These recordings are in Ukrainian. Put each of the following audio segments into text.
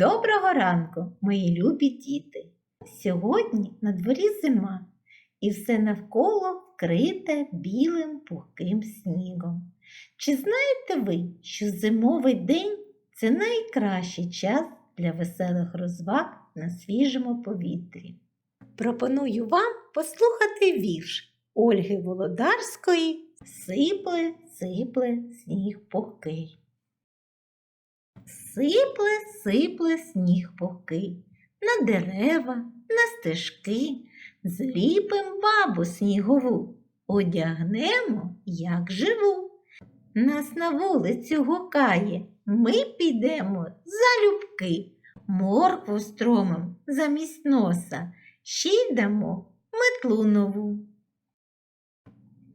Доброго ранку, мої любі діти! Сьогодні на дворі зима, і все навколо вкрите білим пухким снігом. Чи знаєте ви, що зимовий день це найкращий час для веселих розваг на свіжому повітрі? Пропоную вам послухати вірш Ольги Володарської Сипле, сипле сніг пухкий. Сипле, сипле сніг пухкий, на дерева, на стежки, зліпим бабу снігову, одягнемо, як живу. Нас на вулицю гукає, ми підемо залюбки, моркву стромим замість носа, ще й дамо метлу нову.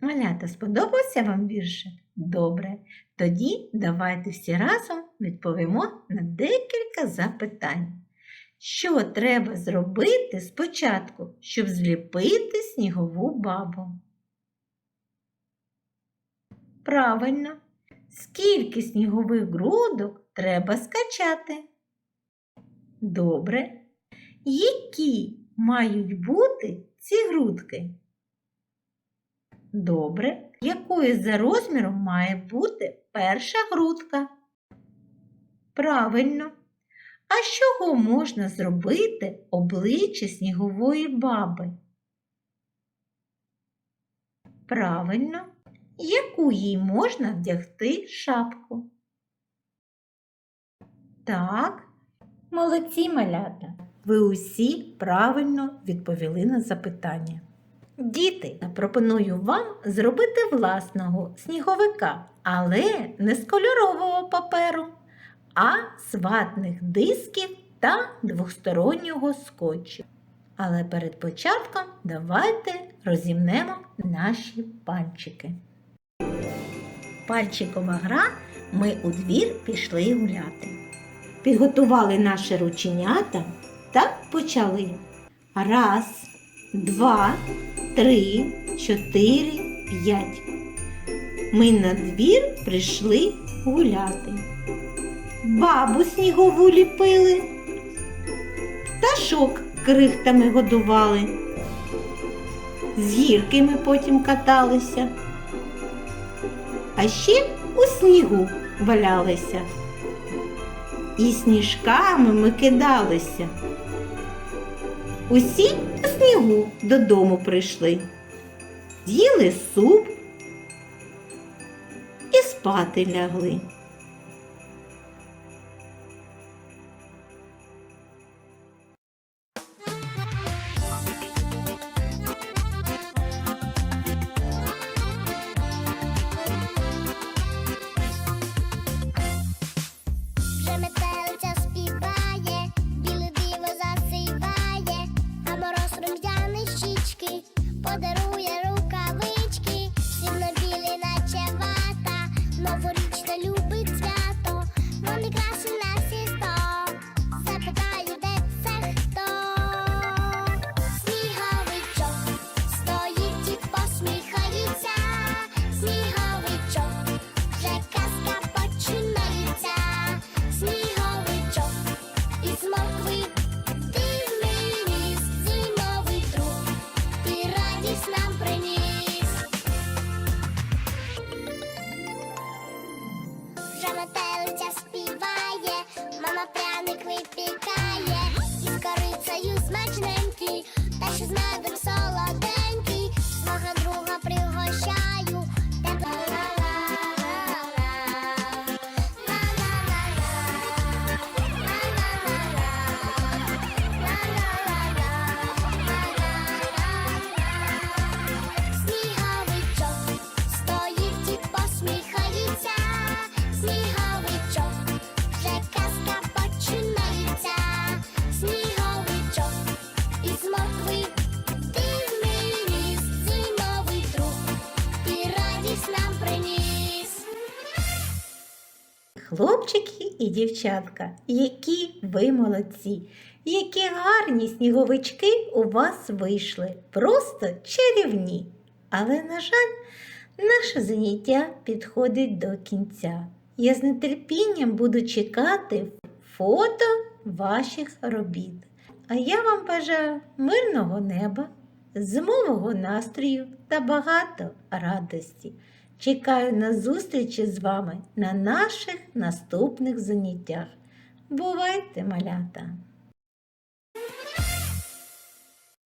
Малята, сподобався вам віршик? Добре. Тоді давайте всі разом відповімо на декілька запитань. Що треба зробити спочатку, щоб зліпити снігову бабу? Правильно. Скільки снігових грудок треба скачати? Добре. Які мають бути ці грудки? Добре. Якою за розміром має бути перша грудка? Правильно. А з чого можна зробити обличчя снігової баби? Правильно. Яку їй можна вдягти шапку? Так, молодці малята. Ви усі правильно відповіли на запитання. Діти, пропоную вам зробити власного сніговика, але не з кольорового паперу, а з ватних дисків та двостороннього скотчу. Але перед початком давайте розімнемо наші пальчики. Пальчикова гра ми у двір пішли гуляти. Підготували наші рученята та почали. Раз, два, три, чотири, п'ять. Ми на двір прийшли гуляти. Бабу снігову ліпили, пташок крихтами годували. З гірки ми потім каталися, а ще у снігу валялися. І сніжками ми кидалися. Усі у снігу додому прийшли, з'їли суп і спати лягли. Хлопчики і дівчатка, які ви молодці, які гарні сніговички у вас вийшли, просто чарівні. Але, на жаль, наше заняття підходить до кінця. Я з нетерпінням буду чекати фото ваших робіт. А я вам бажаю мирного неба, зимового настрою та багато радості. Чекаю на зустрічі з вами на наших наступних заняттях. Бувайте, малята!